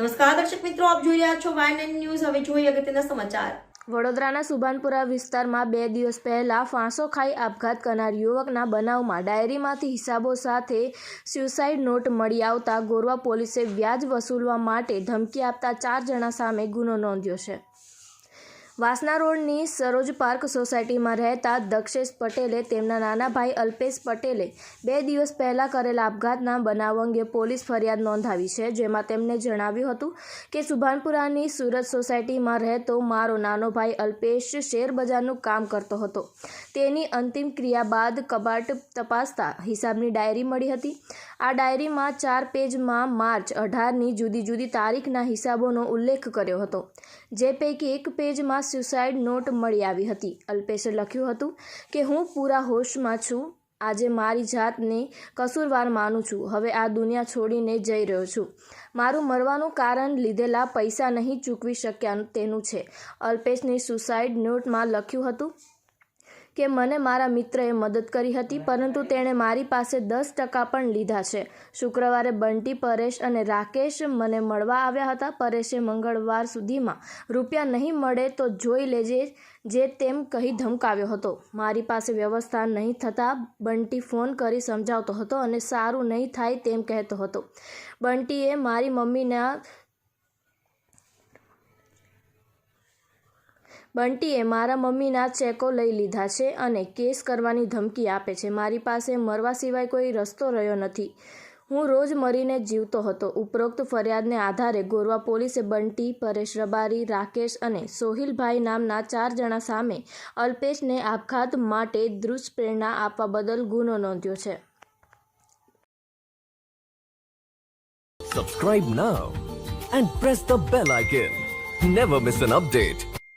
નમસ્કાર, દર્શક મિત્રો, આપ જોઈ રહ્યા છો વાય નાઇન ન્યૂઝ હવે જોઈએ અગત્યના સમાચાર. વડોદરાના સુભાનપુરા વિસ્તારમાં બે દિવસ પહેલાં ફાંસો ખાઈ આપઘાત કરનાર યુવકના બનાવમાં ડાયરીમાંથી હિસાબો સાથે સ્યુસાઇડ નોટ મળી આવતા ગોરવા પોલીસે વ્યાજ વસૂલવા માટે ધમકી આપતા ચાર જણા સામે ગુનો નોંધ્યો છે. વાસના રોડની સરોજ પાર્ક સોસાયટીમાં રહેતા દક્ષેશ પટેલે તેમના નાના ભાઈ અલ્પેશ પટેલે બે દિવસ પહેલાં કરેલા આપઘાતના બનાવ અંગે પોલીસ ફરિયાદ નોંધાવી છે, જેમાં તેમણે જણાવ્યું હતું કે, સુભાનપુરાની સુરત સોસાયટીમાં રહેતો મારો નાનો ભાઈ અલ્પેશ શેરબજારનું કામ કરતો હતો. તેની અંતિમ ક્રિયા બાદ કબાટ તપાસતા હિસાબની ડાયરી મળી હતી. આ ડાયરીમાં ચાર પેજમાં માર્ચ અઢારની જુદી જુદી તારીખના હિસાબોનો ઉલ્લેખ કર્યો હતો. જે પૈકી એક પેજમાં સ્યુસાઇડ નોટ મળી આવી હતી. અલ્પેશે લખ્યું હતું કે, હું પૂરા હોશમાં છું. આજે મારી જાતને કસૂરવાર માનું છું. હવે આ દુનિયા છોડીને જઈ રહ્યો છું. મારું મરવાનું કારણ લીધેલા પૈસા નહીં ચૂકવી શક્યા તેનું છે. અલ્પેશની સુસાઇડ નોટમાં લખ્યું હતું કે મને મારા મિત્રએ મદદ કરી હતી, પરંતુ તેણે મારી પાસે દસ ટકા પણ લીધા છે. શુક્રવારે બંટી, પરેશ અને રાકેશ મને મળવા આવ્યા હતા. પરેશે મંગળવાર સુધીમાં રૂપિયા નહીં મળે તો જોઈ લેજે જે તેમ કહી ધમકાવ્યો હતો. મારી પાસે વ્યવસ્થા નહીં થતાં બંટી ફોન કરી સમજાવતો હતો અને સારું નહીં થાય તેમ કહેતો હતો. બંટીએ મારી મમ્મીના બંટીએ મારા મમ્મીના ચેકો લઈ લીધા છે અને કેસ કરવાની ધમકી આપે છે મારી પાસે મરવા સિવાય કોઈ રસ્તો રહ્યો નથી હું રોજ મરીને જીવતો હતો ઉપરોક્ત ફરિયાદને આધારે ગોરવા પોલીસે બંટી, પરેશ રબારી, રાકેશ અને સોહિલભાઈ નામના ચાર જણા સામે અલ્પેશને આપઘાત માટે દુષ્પ્રેરણા આપવા બદલ ગુનો નોંધ્યો છે Subscribe now and press the bell icon. Never miss an update.